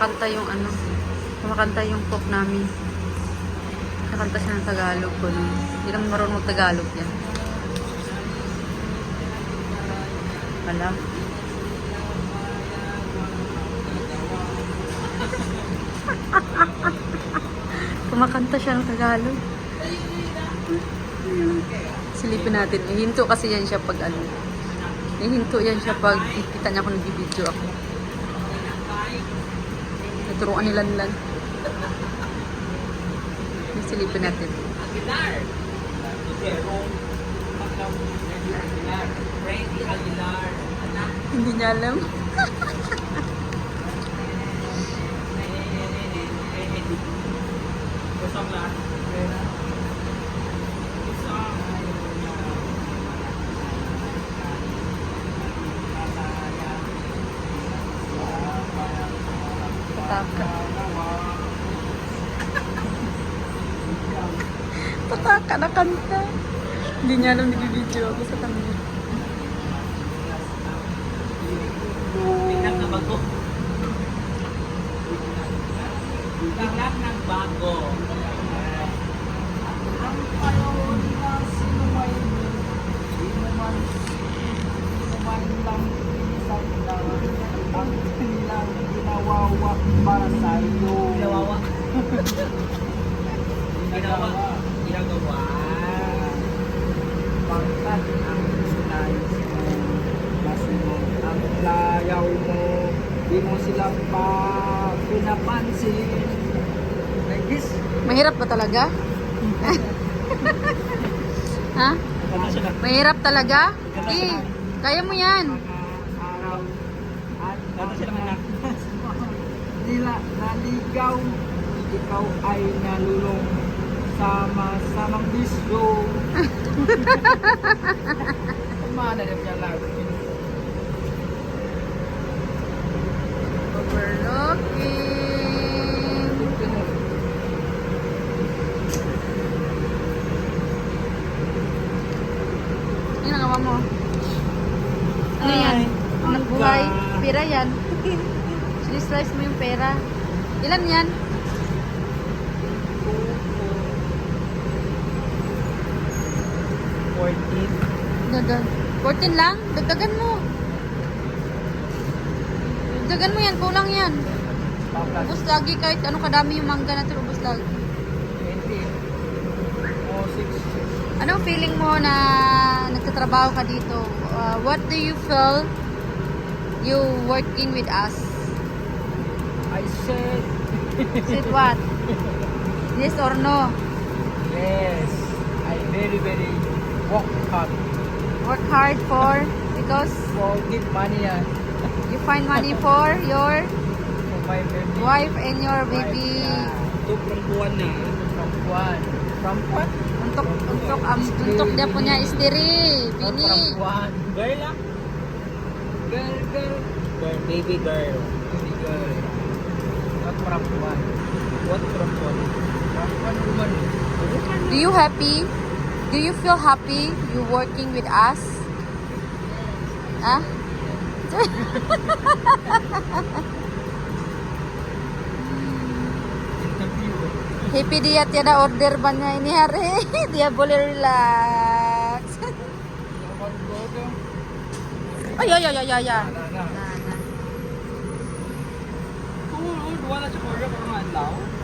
kumakanta yung ano, kumakanta yung cook namin. Nakanta siya ng Tagalog ko nun. Hindi naman marunong mag-Tagalog yan. Alam. Kumakanta siya ng Tagalog. Silipin natin. Ihinto kasi yan siya pag ano. Ihinto yan siya pag ikita niya kung nag-video ako. Naturuan ni Lanlan. Silipin natin. Freddy Aguilar. Hindi niya alam. Pataka. Pataka na kanta. Hindi niya alam nag-video ako sa kanya. Biglang na bago. Biglang ng bago. Ang panahon na sinumay mo, di naman, di naman lang isang lang ang kanilang ginawawa para sa iyo. Ginawawa. Ginawa. Ginagawa. Pagkat ang sinayos mo, masunod ang layaw mo, di mo sila pa pinapansin. Nagis, Mahirap ba talaga? ha? Mahirap talaga? Eh, kaya mo yan. araw at Ano sila anak? Nila naligaw, ikaw ay nalulong sama-samang bisyo. Kumana na niya lang. Overlooking. Ano nagawa mo? Ano yan? Anak buhay? Pera yan. Sinislice mo yung pera. Ilan yan? Dagan. 14 lang? Dagdagan mo. Dagdagan mo yan. Kulang yan. Ubus lagi kahit ano kadami yung mangga natin. Ubus lagi. 20. O 6. Anong feeling mo na nagtatrabaho ka dito? Uh, what do you feel you working with us? I said, Said what? Yes or no? yes, I very very work hard Work hard for because for give money yan you find money for your for my baby. wife and your baby. Ito from buwan na. From Juan. From what? Untuk untuk am untuk dia punya istri, bini. From Juan. Girl ah. Girl, girl. Girl, baby girl. Baby girl. What from buwan? From Juan woman. Do you happy? Do you feel happy you working with us? Ah? Happy dia tiada order banyak ini hari. Dia boleh relax. Oh ya ya ya ya ya. 关了之后 is more?